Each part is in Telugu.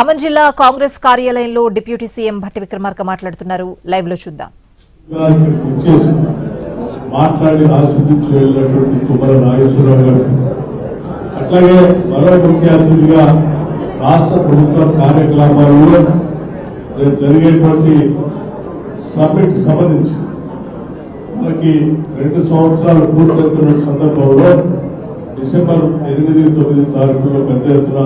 ఖమ్మం జిల్లా కాంగ్రెస్ కార్యాలయంలో డిప్యూటీ సీఎం భట్టి విక్రమార్క మాట్లాడుతున్నారు. లైవ్లో చూద్దాం. మాట్లాడి ఆస్వాదించి వెళ్ళినటువంటి తుమ్మల నాగేశ్వరరావు గారు. అట్లాగే మరో ముఖ్య అతిథిగా రాష్ట్ర ప్రభుత్వ కార్యకలాపాలలో రేపు జరిగేటువంటి సమ్మిట్ సంబంధించి మనకి రెండు సంవత్సరాలు పూర్తవుతున్న సందర్భంలో డిసెంబర్ ఎనిమిది తొమ్మిది తారీఖులో పెద్ద ఎత్తున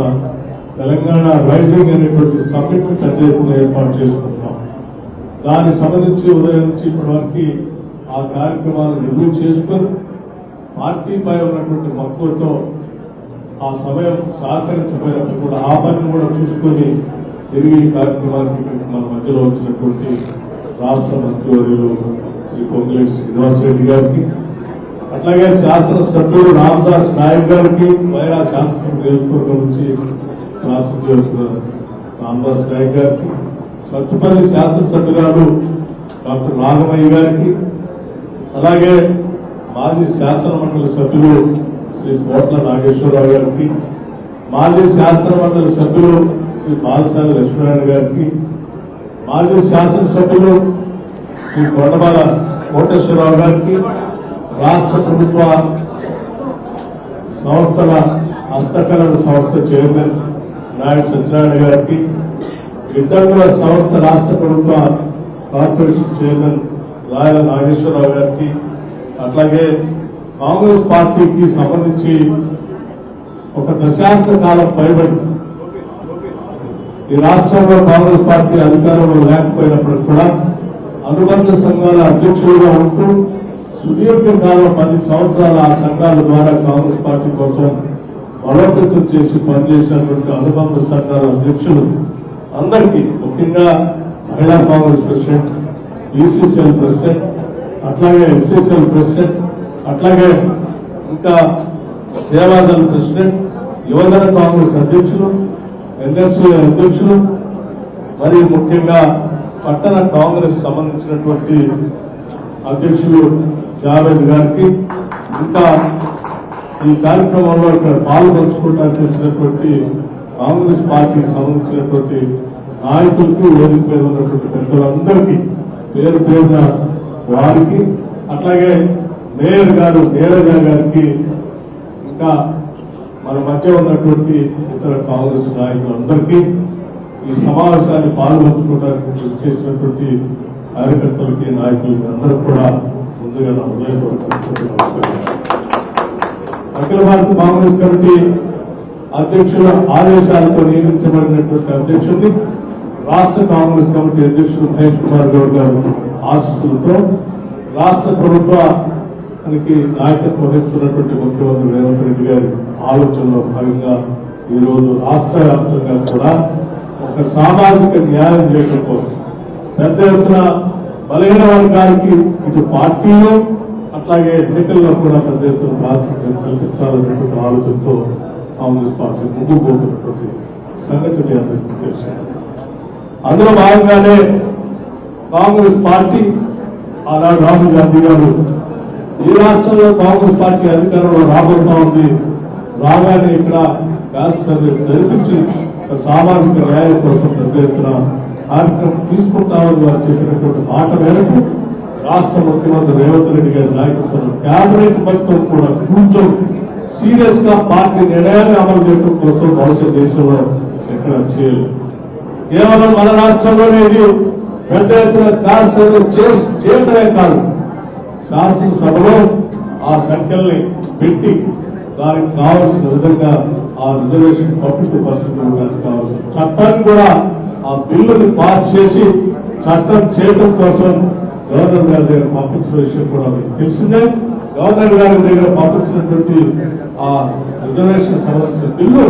తెలంగాణ రైజింగ్ అనేటువంటి సమ్మిట్ పెద్ద ఎత్తున ఏర్పాటు చేసుకుంటాం దానికి సంబంధించి ఉదయం నుంచి ఇప్పటి వరకు ఆ కార్యక్రమాలను రివ్యూ చేసుకుని పార్టీపై ఉన్నటువంటి మక్కువతో ఆ సమయం సహకరించబోయినప్పుడు కూడా ఆ పని కూడా చూసుకొని తిరిగి కార్యక్రమానికి మన మధ్యలో వచ్చినటువంటి రాష్ట్ర మంత్రివర్యులు శ్రీ పొంగులేటి శ్రీనివాసరెడ్డి గారికి అట్లాగే శాసనసభ్యుడు రామదాస్ నాయక్ గారికి వైరా శాసన నియోజకవర్గం నుంచి రాష్ట్ర వహిస్తున్న రామదాస్ నాయక్ గారికి సత్తుపల్లి శాసనసభ్యురాలు డాక్టర్ నాగమయ్య గారికి అలాగే మాజీ శాసనమండలి సభ్యులు శ్రీ కోట్ల నాగేశ్వరరావు గారికి మాజీ శాసనమండలి సభ్యులు శ్రీ బాలసాని లక్ష్మీనారాయణ గారికి మాజీ శాసనసభ్యులు శ్రీ కొండబాల కోటేశ్వరరావు గారికి రాష్ట్ర ప్రభుత్వ సంస్థల హస్తకళల సంస్థ చైర్మన్ నాయుడు సత్యనారాయణ గారికి గిడ్డంగుల సంస్థ రాష్ట్ర ప్రభుత్వ కార్పొరేషన్ చైర్మన్ రాయల నాగేశ్వరరావు గారికి అట్లాగే కాంగ్రెస్ పార్టీకి సంబంధించి ఒక దశాబ్ద కాలం పైబడి ఈ రాష్ట్రంలో కాంగ్రెస్ పార్టీ అధికారంలో లేకపోయినప్పుడు కూడా అనుబంధ సంఘాల అధ్యక్షులుగా ఉంటూ సుదీర్ఘ కాలం పది సంవత్సరాల ఆ సంఘాల ద్వారా కాంగ్రెస్ పార్టీ కోసం బలోపేతం చేసి పనిచేసినటువంటి అనుబంధ సంఘాల అధ్యక్షులు అందరికీ ముఖ్యంగా మహిళా కాంగ్రెస్ ప్రెసిడెంట్ ఈసీసీఎల్ ప్రెసిడెంట్ అట్లాగే ఎస్సీసీఎల్ ప్రెసిడెంట్ అట్లాగే ఇంకా సేవాదళ ప్రెసిడెంట్ యువజన కాంగ్రెస్ అధ్యక్షులు ఎన్ఎస్యూ అధ్యక్షులు మరి ముఖ్యంగా పట్టణ కాంగ్రెస్ సంబంధించినటువంటి అధ్యక్షులు జావేద్ గారికి ఇంకా ఈ కార్యక్రమంలో ఇక్కడ పాల్పంచుకోవడానికి వచ్చినటువంటి కాంగ్రెస్ పార్టీకి సంబంధించినటువంటి నాయకులకి వేదిక మీద ఉన్నటువంటి పెద్దలందరికీ పేరు పేరున వారికి అట్లాగే మేయర్ గారు నీరజ గారికి ఇంకా మన మధ్య ఉన్నటువంటి ఇతర కాంగ్రెస్ నాయకులందరికీ ఈ సమావేశాన్ని పాల్పంచుకోవడానికి చేసినటువంటి కార్యకర్తలకి నాయకులకి అందరూ కూడా ముందుగా నా హృదయపూర్వక అఖిల భారత కాంగ్రెస్ కమిటీ అధ్యక్షుల ఆదేశాలతో నియమించబడినటువంటి అధ్యక్షుడిని రాష్ట్ర కాంగ్రెస్ కమిటీ అధ్యక్షుడు మహేష్ కుమార్ గౌడ్ గారు ఆశస్సులతో రాష్ట్ర ప్రభుత్వానికి నాయకత్వం వహిస్తున్నటువంటి ముఖ్యమంత్రి రేవంత్ రెడ్డి గారి ఆలోచనలో భాగంగా ఈ రోజు రాష్ట్ర వ్యాప్తంగా కూడా ఒక సామాజిక న్యాయం చేయడం కోసం పెద్ద ఎత్తున బలహీన వర్గానికి ఇటు పార్టీలో అట్లాగే ఎన్నికల్లో కూడా పెద్ద ఎత్తున ప్రాతినిధ్యం కల్పించాలనేటువంటి ఆలోచనతో కాంగ్రెస్ పార్టీ ముందుకు పోతున్నటువంటి సంఘటన అందరికీ తెలుసు అందులో భాగంగానే కాంగ్రెస్ పార్టీ ఆనాడు రాహుల్ గాంధీ గారు ఈ రాష్ట్రంలో కాంగ్రెస్ పార్టీ అధికారంలో రాబోతా ఉంది. రాగానే ఇక్కడ శాసనసభ జరిపించి సామాజిక న్యాయం కోసం పెద్ద ఎత్తున కార్యక్రమం తీసుకుంటామని వారు చెప్పినటువంటి మాట మేరకు రాష్ట్ర ముఖ్యమంత్రి రేవంత్ రెడ్డి గారి నాయకత్వంలో కేబినెట్ మొత్తం కూడా కూర్చొని సీరియస్గా పార్టీ నిర్ణయాన్ని అమలు చేయడం కోసం బహుశా దేశంలో ఎక్కడ చేయలేదు. కేవలం మన రాష్ట్రంలోనే ఇది పెద్ద ఎత్తున కార్యక్రమం చేసి చేయటమే కాదు శాసనసభలో ఆ సంఖ్యల్ని పెట్టి దానికి కావాల్సిన విధంగా ఆ రిజర్వేషన్ పబ్లిక్ పరిస్థితులకు కావాల్సిన చట్టాన్ని కూడా ఆ బిల్లుని పాస్ చేసి చట్టం చేయటం కోసం గవర్నర్ గారి దగ్గర పంపించిన విషయం కూడా మీకు తెలిసిందే. గవర్నర్ గారి దగ్గర పంపించినటువంటి ఆ రిజర్వేషన్ సంబంధించిన బిల్లు